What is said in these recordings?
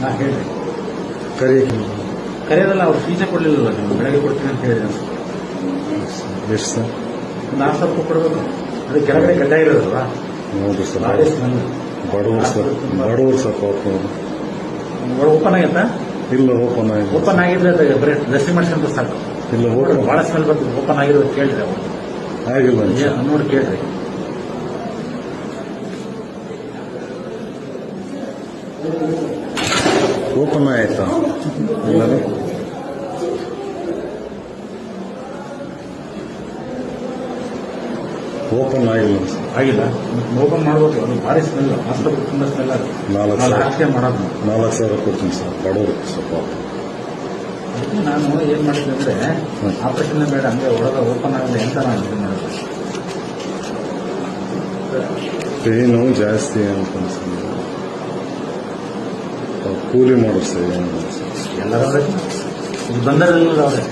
ನಾ ಹೇಳಿದೆ ಕರಿಯಕ್ಕೆ ಕರೆಯೋದಲ್ಲ ಅವ್ರು ಫೀಸೇ ಕೊಡಲಿಲ್ಲ ನೀವು ಬೆಳಗ್ಗೆ ಕೊಡ್ತೀನಿ ಅಂತ ಹೇಳಿದ್ರು. ಎಷ್ಟು ಸರ್ ಆರು ಸಾವಿರ ರೂಪಾಯಿ ಕೊಡಬೇಕು. ಅದು ಕೆಳಗಡೆ ಗಡ್ಡ ಇರೋದಲ್ವಾ? ಹೌದು ಸರ್ ಬಡವರು ಸರ್ ಬಡವರು ಸರ್ ಪಾಪ ಅವ್ರು. ಓಪನ್ ಆಗೈತಾ? ಇಲ್ಲ ಓಪನ್ ಆಗಿ ಓಪನ್ ಆಗಿದ್ರೆ ಅದು ಬರೀ ಡ್ರೆಸ್ಸಿಂಗ್ ಮಾಡಿಸ್ಕೊಂತ ಸಾಕು. ಇಲ್ಲ ಓಪನ್ ಭಾಳ ಸ್ಮೆಲ್ ಬರ್ತದೆ ಓಪನ್ ಆಗಿರೋದು ಕೇಳ್ರಿ ಅವರು. ಆಗಿಲ್ಲ ನೋಡಿ ಕೇಳ್ರಿ. ಓಪನ್ ಆಯ್ತಾ ಇಲ್ಲ ಓಪನ್ ಆಗಿಲ್ಲ ಆಗಿಲ್ಲ ಓಪನ್ ಮಾಡಬೇಕು. ಅದು ಭಾರಿ ಸ್ಮೆಲ್ ಹಾಸ್ಪಿಟಲ್ ತುಂಬ ಸ್ಮೆಲ್ ನಾಲ್ಕು ಸಾವಿರ. ಮಾಡೋದು. ನಾಲ್ಕು ಸಾವಿರ ಕೊಡ್ತೀನಿ ಸರ್. ಬಡವರು ಸ್ವಲ್ಪ. ಅದಕ್ಕೆ ನಾನು ಏನು ಮಾಡಿದ್ದೆ ಅಂದ್ರೆ. ಆಪರೇಷನ್ ಬೇಡ ಅಂದ್ರೆ ಒಳಗೆ ಓಪನ್ ಆಗಲಿ ಅಂತ ನಾನು ಇದು ಮಾಡೋದು? ಪೇನು ಜಾಸ್ತಿ ಅಂತ ಅನ್ಸುತ್ತೆ. ಅವ್ರು ಕೂಲಿ ಮಾಡೋರು ಸರ್ ಏನು ಸರ್ ಎಲ್ಲರೂ ಅವ್ರೆ. ಇದು ಬಂದರೆಲ್ಲ ಅವ್ರೆ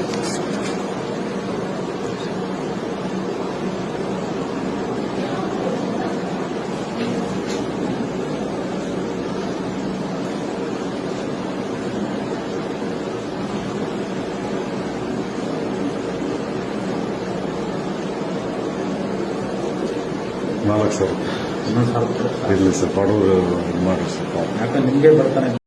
ನಾಲ್ಕು ಸಾವಿರ ಇನ್ನೊಂದು ಸಾವಿರ ರೂಪಾಯಿ. ಇರಲಿ ಸರ್ ಬಡವರು ಮಾಡಿ ಸರ್ ಪಾಪ. ಯಾಕಂದ್ರೆ ನಿಮ್ಗೆ ಬರ್ತಾನೆ